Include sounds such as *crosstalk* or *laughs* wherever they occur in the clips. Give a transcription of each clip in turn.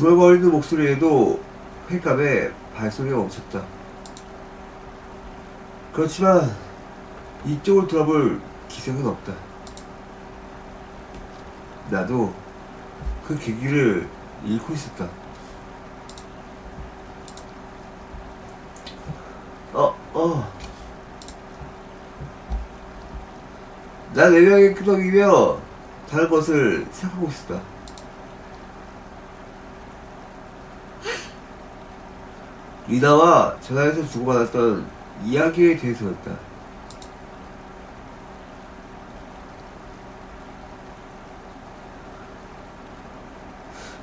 중얼거리는 목소리에도 횟감에 발소리가 멈췄다. 그렇지만 이쪽을 돌아볼 기색은 없다. 나도 그 계기를 잃고 있었다. 어, 어. 난 내명에 끄덕이며 다른 것을 생각하고 있었다. 리나와 전화에서 주고받았던 이야기에 대해서였다.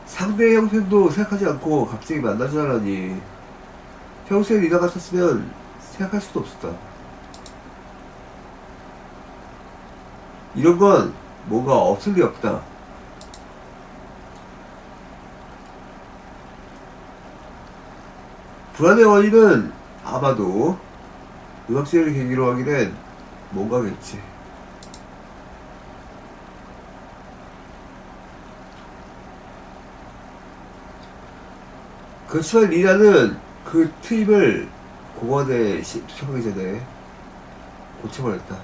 상대의 형편도 생각하지 않고 갑자기 만나자라니 평소에 리나 같았으면 생각할 수도 없었다. 이런 건 뭔가 없을 리 없다. 불안의 원인은 아마도 음악제를 계기로 된 뭔가겠지. 그렇지만 리나는 그 트립을 공원에 시- 도착하기 전에 고쳐버렸다.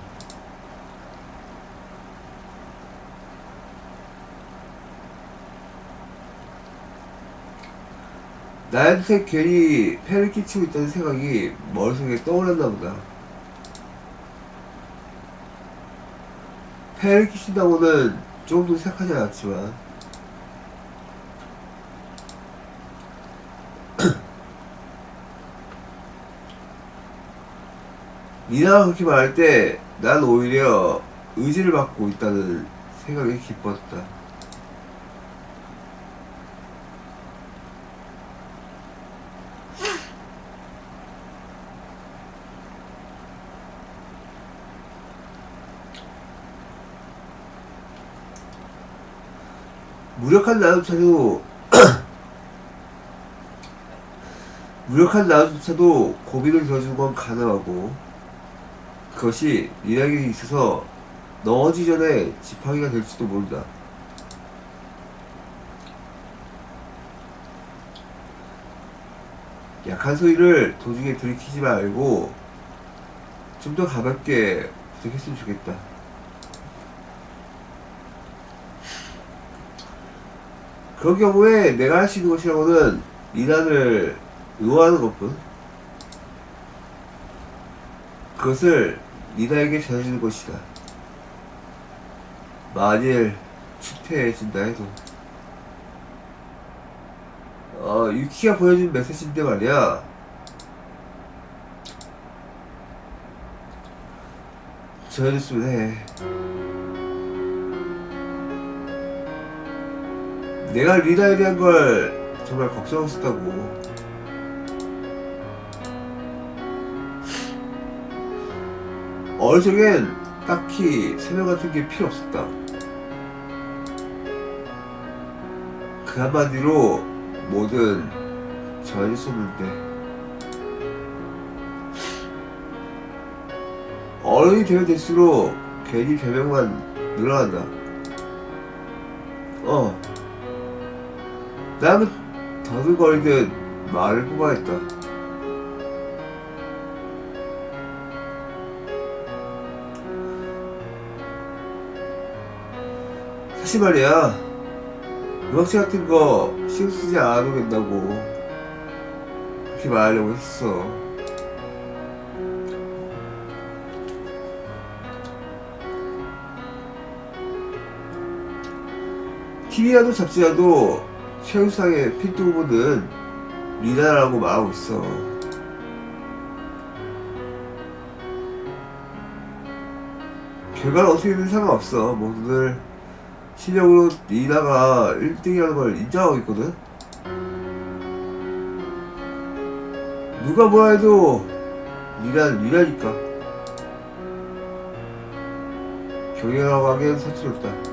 나한테 괜히 폐를 끼치고 있다는 생각이 머릿속에 떠올랐나 보다. 폐를 끼친다고는 조금도 생각하지 않았지만 *clears throat* 미나가 그렇게 말할 때 난 오히려 의지를 받고 있다는 생각이 기뻤다. 무력한 나조차도 *clears throat* 무력한 나조차도 고민을 들어주는 건 가능하고 그것이 리나에게 있어서 넘어지기 전에 지팡이가 될지도 모른다. 약한 소리를 도중에 들이키지 말고 좀 더 가볍게 부탁했으면 좋겠다. 그런 경우에 내가 할 수 있는 것이라고는 리나를 응원하는 것뿐. 그것을 리나에게 전해주는 것이다. 만일 추태해진다 해도. 어, 유키가 보여준 메시지인데 말이야. 전해줬으면 해. 내가 리나에 대한 걸 정말 걱정했었다고. 어릴 적엔 딱히 세명 같은 게 필요 없었다. 그 한마디로 뭐든 전해줬었는데. 어른이 되면 될수록 괜히 배명만 늘어난다. 어. 나는 더듬거리듯 말을 뽑아냈다. 사실 말이야, 음악체 같은 거 신경 쓰지 않아도 된다고 그렇게 말하려고 했어. TV라도 잡지라도 최우상의 후보는 리나라고 말하고 있어. 결과는 어떻게 든 상관없어. 모두들 실력으로 리나가 1등이라는 걸 인정하고 있거든. 누가 뭐라 해도 리나는 리나니까. 경영이라고 하기엔 서투르다.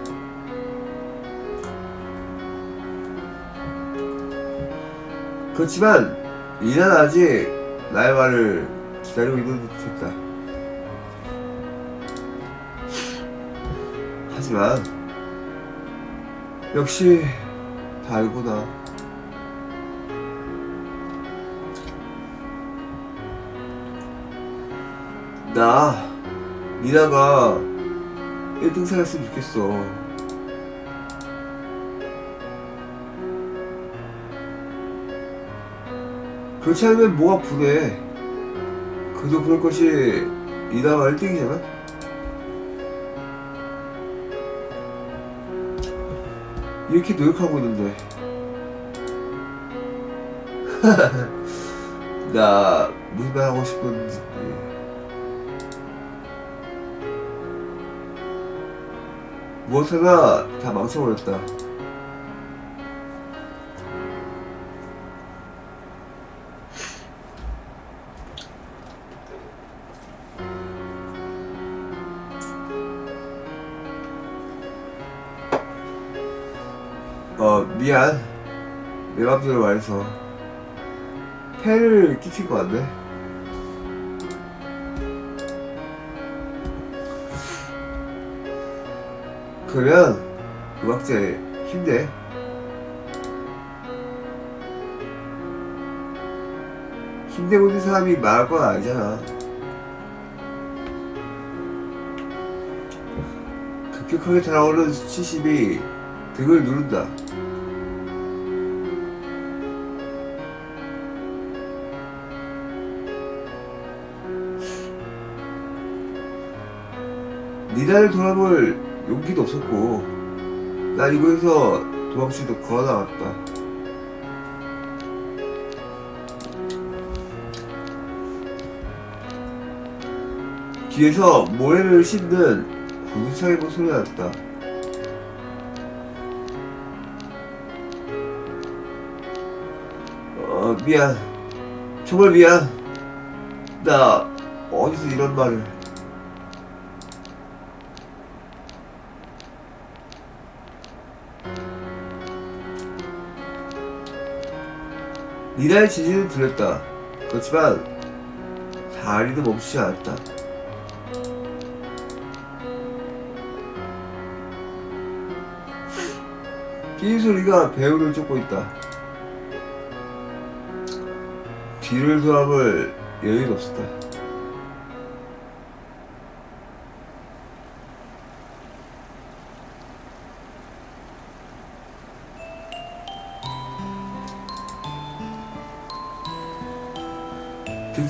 그렇지만 이는 아직 나의 말을 기다리고 있는 듯했다. 하지만 역시 다 알구나. 나 니나가 1등 살았으면 좋겠어. 그렇지 않으면 뭐가 분해. 그도 그럴 것이 니나가 1등이잖아? 이렇게 노력하고 있는데. *laughs* 나 무슨 말 하고 싶은지. 무엇 하나 다 망쳐버렸다. 미안. 내 맘대로 말해서. 폐를 끼친 것 같네. 그러면 음악제 힘내. 힘내고 있는 사람이 말할 건 아니잖아. 급격하게 달아오르는 수치심이 등을 누른다. 니나를 돌아볼 용기도 없었고 난 이곳에서 도망치도 걸어 나왔다. 뒤에서 모래를 씹는 구두차게 본 소리가 났다. 어 미안. 정말 미안. 나 어디서 이런 말을 니나의 지지는 들렸다. 그렇지만 다리도 멈추지 않았다. 끼는 소리가 배우를 쫓고 있다. 뒤를 돌아볼 여유가 없었다.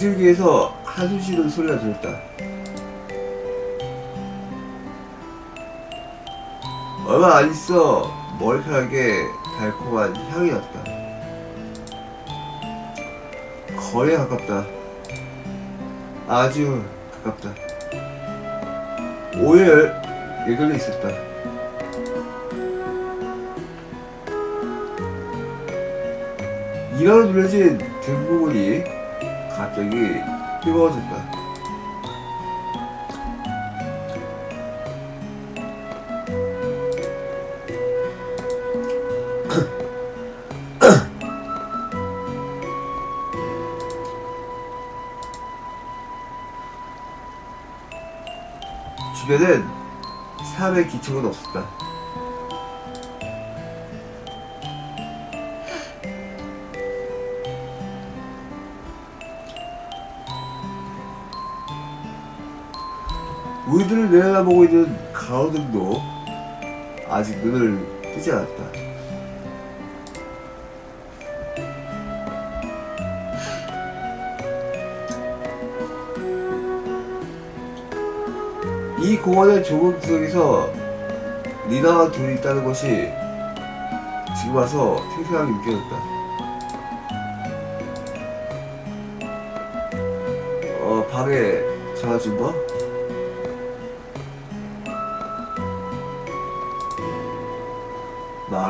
등줄기에서 한숨 쉬는 소리가 들렸다. 얼마 안 있어 머리카락에 달콤한 향이 났다. 거의 가깝다. 아주 가깝다. 오해 예결돼 있었다. 이마로 눌려진 등 부분이 갑자기 뜨거워졌다. 주변엔 사람의 기척은 없었다. 우리들을 내려다보고 있는 가로등도 아직 눈을 뜨지 않았다. 이 공원의 좁은 구석에서 리나와 둘이 있다는 것이 지금 와서 생생하게 느껴졌다. 어, 방에 전화 좀 봐.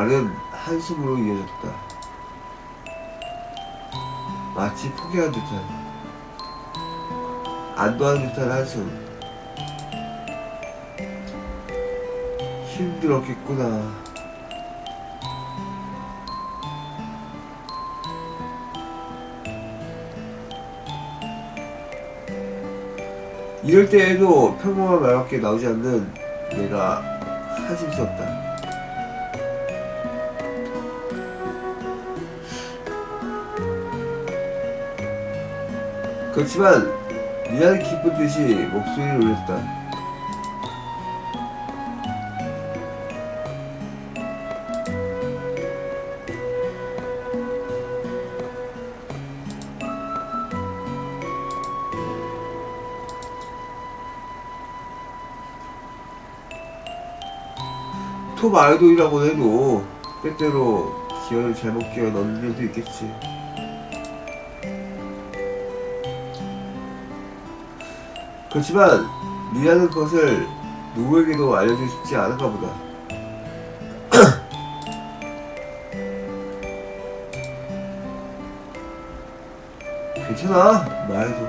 말은 한숨으로 이어졌다. 마치 포기한 듯한, 안도한 듯한 한숨. 힘들었겠구나. 이럴 때에도 평범한 말밖에 나오지 않는 내가 한심스럽다. 그렇지만 미안해 기쁜 듯이 목소리를 올렸다. 톱 아이돌이라고 해도 때때로 기어를 잘못 끼워 넣는 일도 있겠지. 그렇지만 니라는 것을 누구에게도 알려주고 싶지 않은가 보다. *clears throat* 괜찮아 말해도.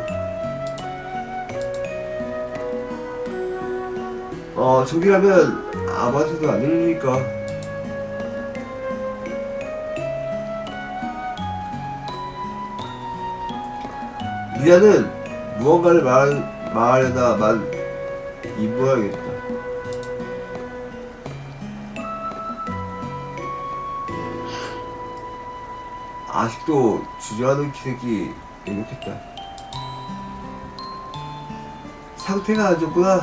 어 저기라면 아무한테도 안 들리니까. 니나는 무언가를 말, 말하려다만 입모양이었다. 아직도 주저하는 기색이 애독했다. 상태가 안 좋구나.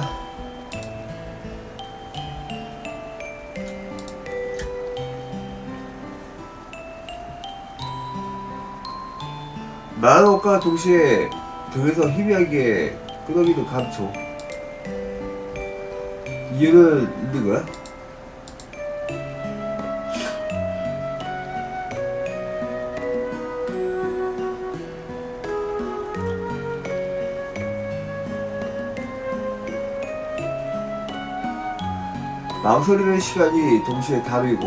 말하는 것과 동시에 등에서 희미하게 끄덕이는 감초. 이유는 있는 거야? 망설이는 시간이 동시에 답이고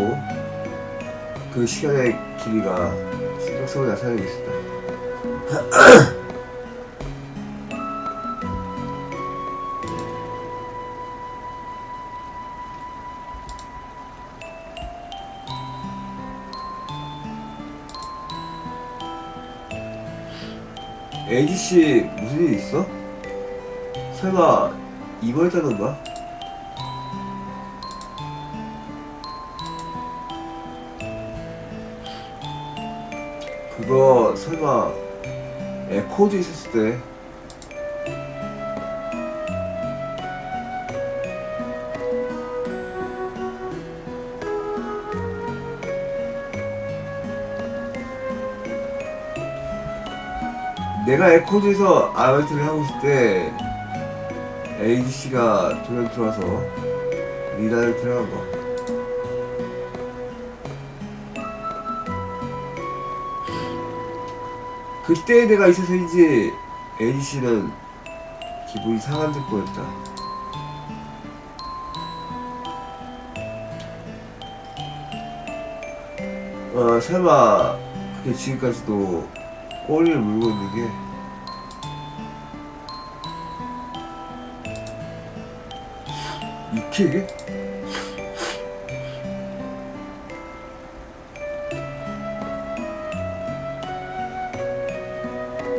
그 시간의 길이가 신경성을 나타내고 있었다. ADC 무슨 일 있어? 설마 입원했다는 거야? 그거 설마 에코즈 있었을 때 내가 에코즈에서 아르바이트를 하고 있을 때 ADC가 돌연 들어와서 리다를 데려간 거 그때 내가 있어서인지 ADC는 기분이 상한 듯 보였다. 어, 설마 그게 지금까지도 꼬리를 물고 있는 게 이게 이게?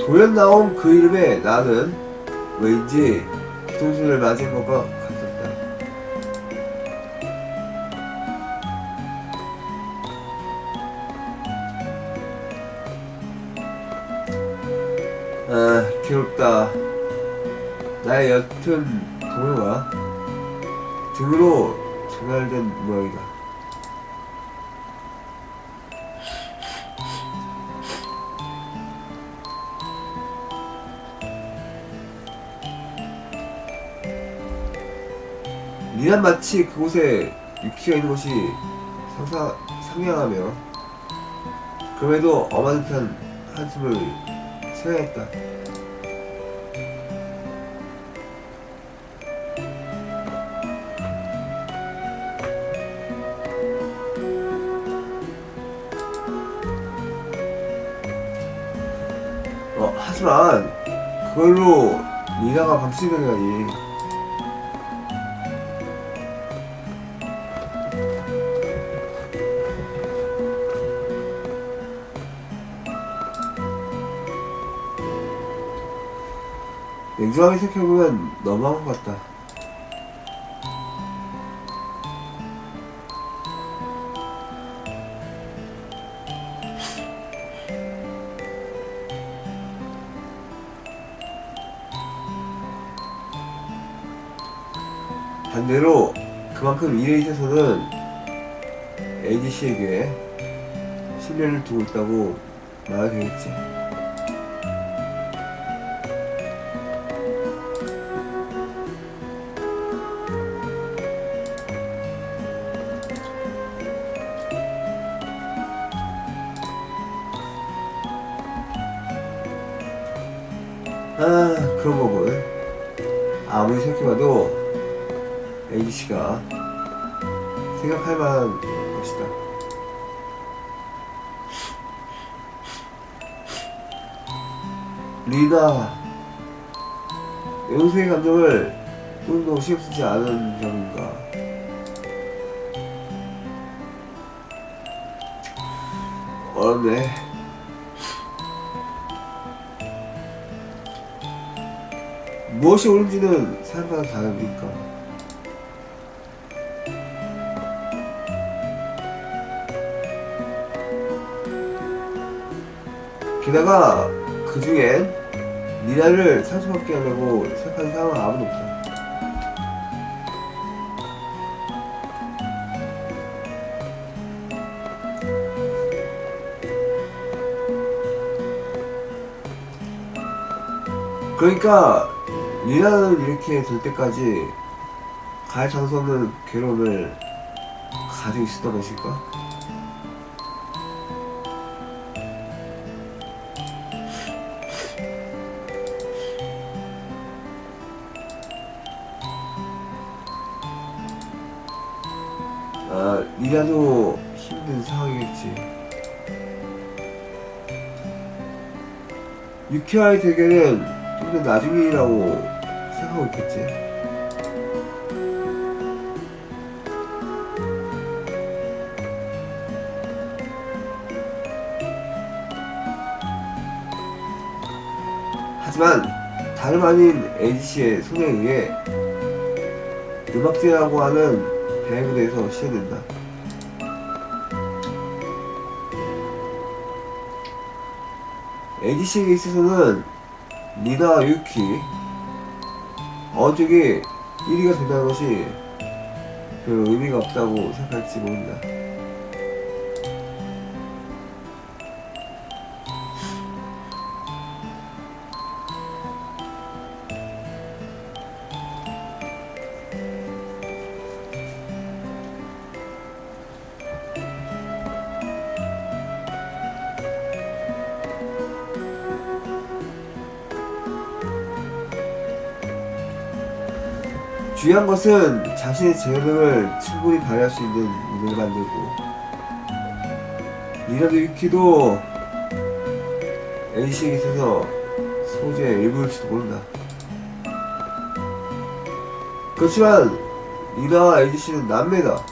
돌연 나온 그 이름에 나는 왠지 뒤통수를 맞은 것과 옅은 동요가 등으로 전달된 모양이다. 니난 마치 그곳에 유키가 있는 것이 상상, 상냥하며 그럼에도 엄한 듯한 한숨을 생각했다. 어, 하지만 그걸로 니나가 방치되다니 냉정하게 생각해보면 너무한 것 같다. 반대로 그만큼 있어서는 ADC에게 신뢰를 두고 있다고 말해야 되겠지. 생각할 만한 것이다. 리나, 연수의 감정을 좀더 신경 쓰지 않은 점인가? 어렵네. 무엇이 옳은지는 사람마다 다르니까. 게다가 그 중엔 니나를 상처받게 하려고 생각하는 사람은 아무도 없다. 그러니까 니나는 이렇게 될 때까지 갈 장소 없는 괴로움을 가지고 있었던 것일까? 아, 니나도 힘든 상황이겠지. 유키와의 대결은 좀 더 나중이라고 생각하고 있겠지. 하지만 다름 아닌 NC의 손에 의해 음악제라고 하는 대회 무대에서 시연된다. ADC에게 있어서는 니나 유키 쪽이 1위가 된다는 것이 별 의미가 없다고 생각할지 모른다. 중요한 것은 자신의 재능을 충분히 발휘할 수 있는 무대를 만들고 리나도 유키도 NC에게 있어서 소재의 일부일지도 모른다. 그렇지만 리나와 NC는 남매다.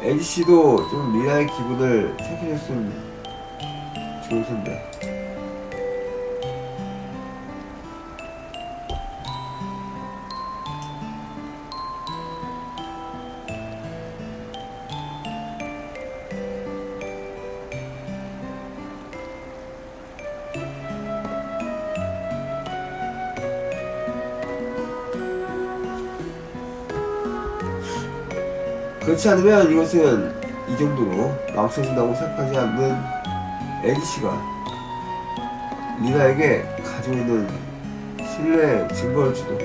NC도 좀 리나의 기분을 생각해줬으면 좋을 텐데. 그렇지 않으면 이것은 이 정도로 망쳐진다고 생각하지 않는 에디씨가 리나에게 가지고 있는 신뢰의 증거일지도.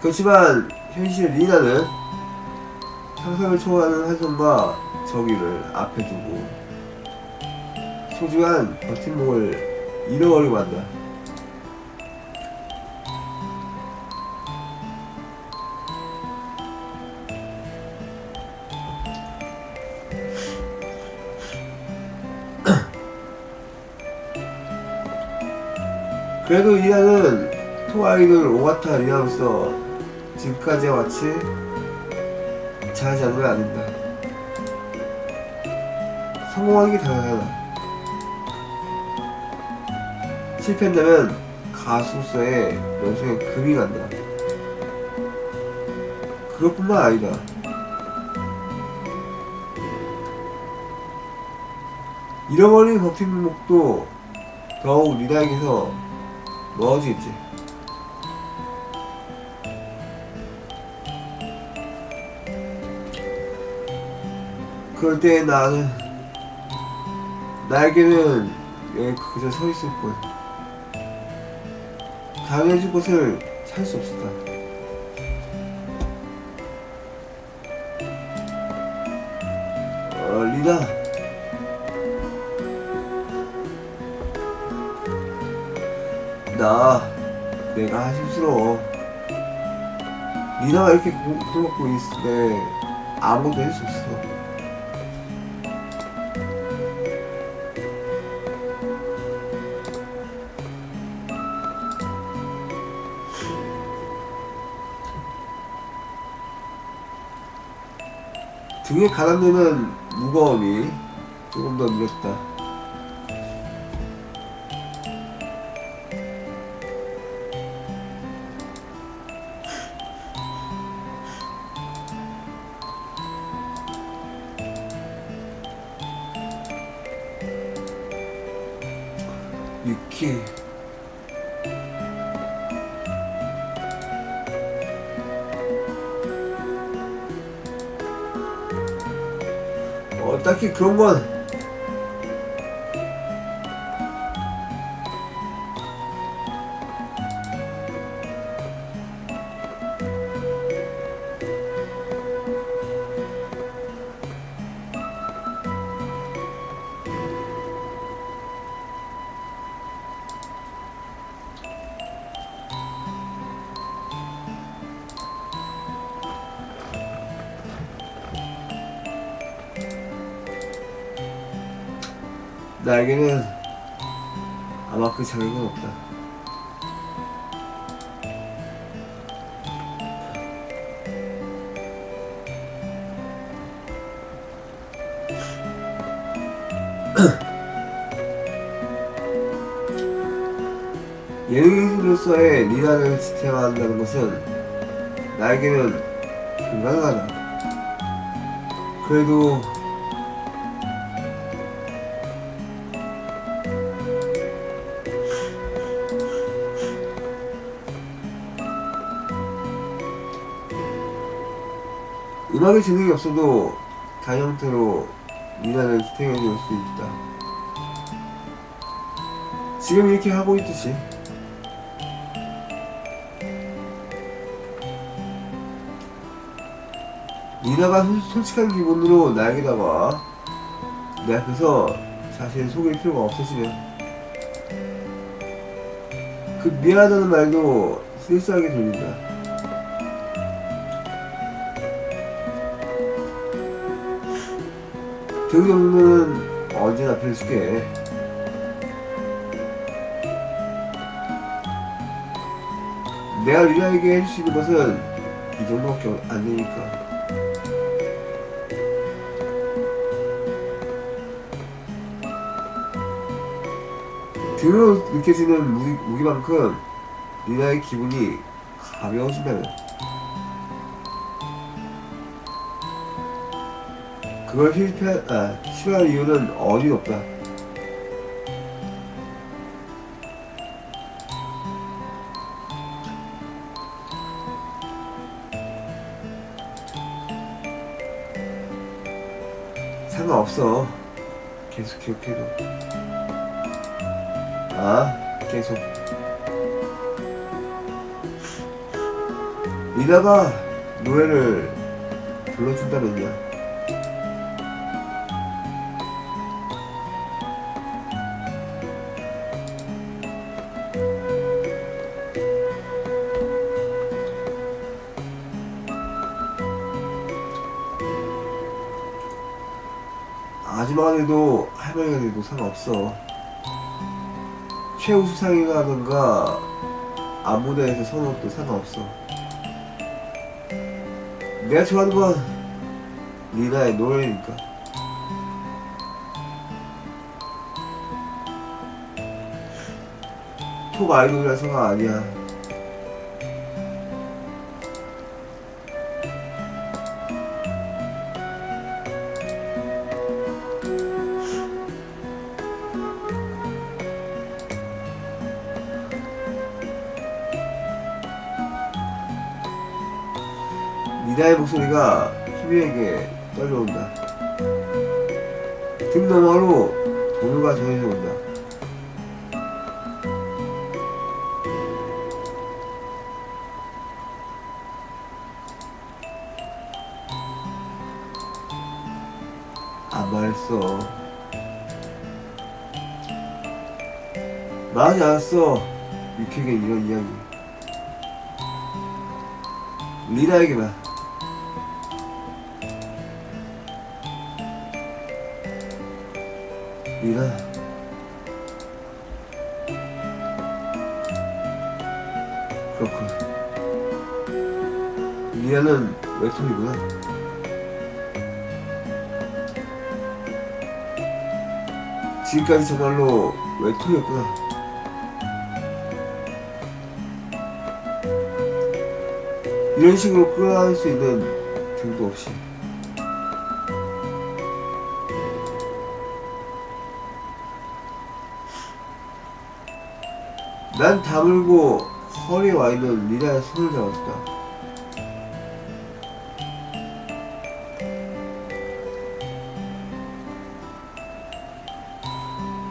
그렇지만 현실 리나는 상상을 초월하는 환상과 저기를 앞에 두고 소중한 버팀목을 잃어버리고 만다. *clears throat* 그래도 이나는 토아이돌 오가타 리나로서 지금까지와 같이 잘하지 않으면 안 된다. 성공하기 당연하다. 실패한다면 가수로서의 명성에 금이 간다. 그것뿐만 아니다. 잃어버린 버팀 목도 더욱 리닥에서 멀어지겠지. 그럴 때 나는 나에게는 여기 그저 서 있을 거야. 강해질 곳을 찾을 수 없었다. 어, 리나. 나 내가 한심스러워. 리나가 이렇게 고통받고 있을 때 아무것도 할 수 없어. 등에 가담되는 무거움이 조금 더 늘었다. 유키 *laughs* 딱히 그런 건 나에게는 아마 그 자격은 없다. *clears throat* 예능인으로서의 리나를 지탱한다는 것은 나에게는 불가능하다. 그래도 음악에 재능이 없어도 다른 형태로 미나를 지탱해줄 수 있다. 지금 이렇게 하고 있듯이 니나가 솔- 솔직한 기분으로 나에게 다가와 내 앞에서 자신을 속일 필요가 없어지면 그 미안하다는 말도 쓸쓸하게 들린다. 그 정도는 언제나 필수게. 내가 리나에게 해줄 수 있는 것은 이 정도밖에 안 되니까. 등으로 느껴지는 무기, 무기만큼 리나의 기분이 가벼워진다면 그걸 실패, 아, 싫어할 이유는 어디 없다. 상관없어. 계속 기억해도. 아, 계속. 리나가 노래를 불러준다면요. 없어. 최우수상이라던가 안무대에서 서는 것도 상관없어. 내가 좋아하는 건 리나의 노래니까. 톱 아이돌이라서가 아니야. 목소리가 희미하게 떨려온다. 등 너머로 도누가 전해져 온다. 안 말했어. 말하지 않았어. 유쾌하게 이런 이야기. 리나에게만. 리나. 그렇군. 리나는 외톨이구나. 지금까지 정말로 외톨이였구나. 이런 식으로 끌어갈 수 있는 등도 없이. 난 다물고 허리에 와 있는 리나의 손을 잡았다.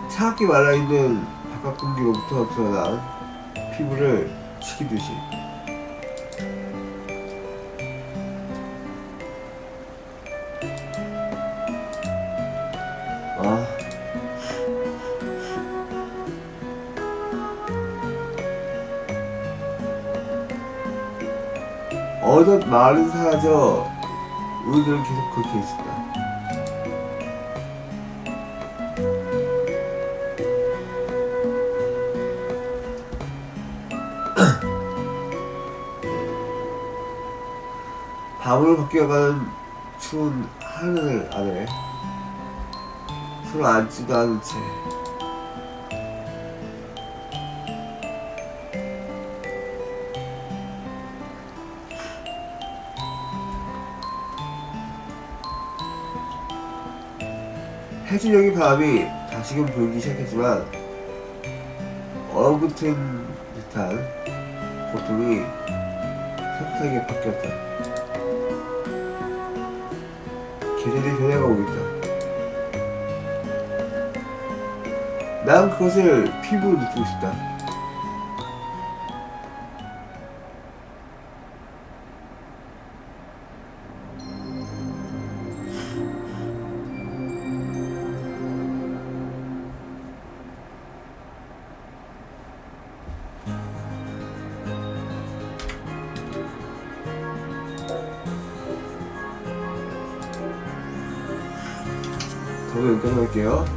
차갑게 말라있는 바깥 공기로부터 드러난 피부를 치키듯이 어느덧 마을은 사라져 우리들은 계속 그렇게 있었다. *clears throat* 밤을 바뀌어가는 추운 하늘 아래 서로 앉지도 않은 채 해질녘의 밤이 다시금 불기 시작했지만 얼어붙은 듯한 고통이 산뜻하게 바뀌었다. 계절이 변해가고 있다. 난 그것을 피부로 느끼고 싶다. 갈게요.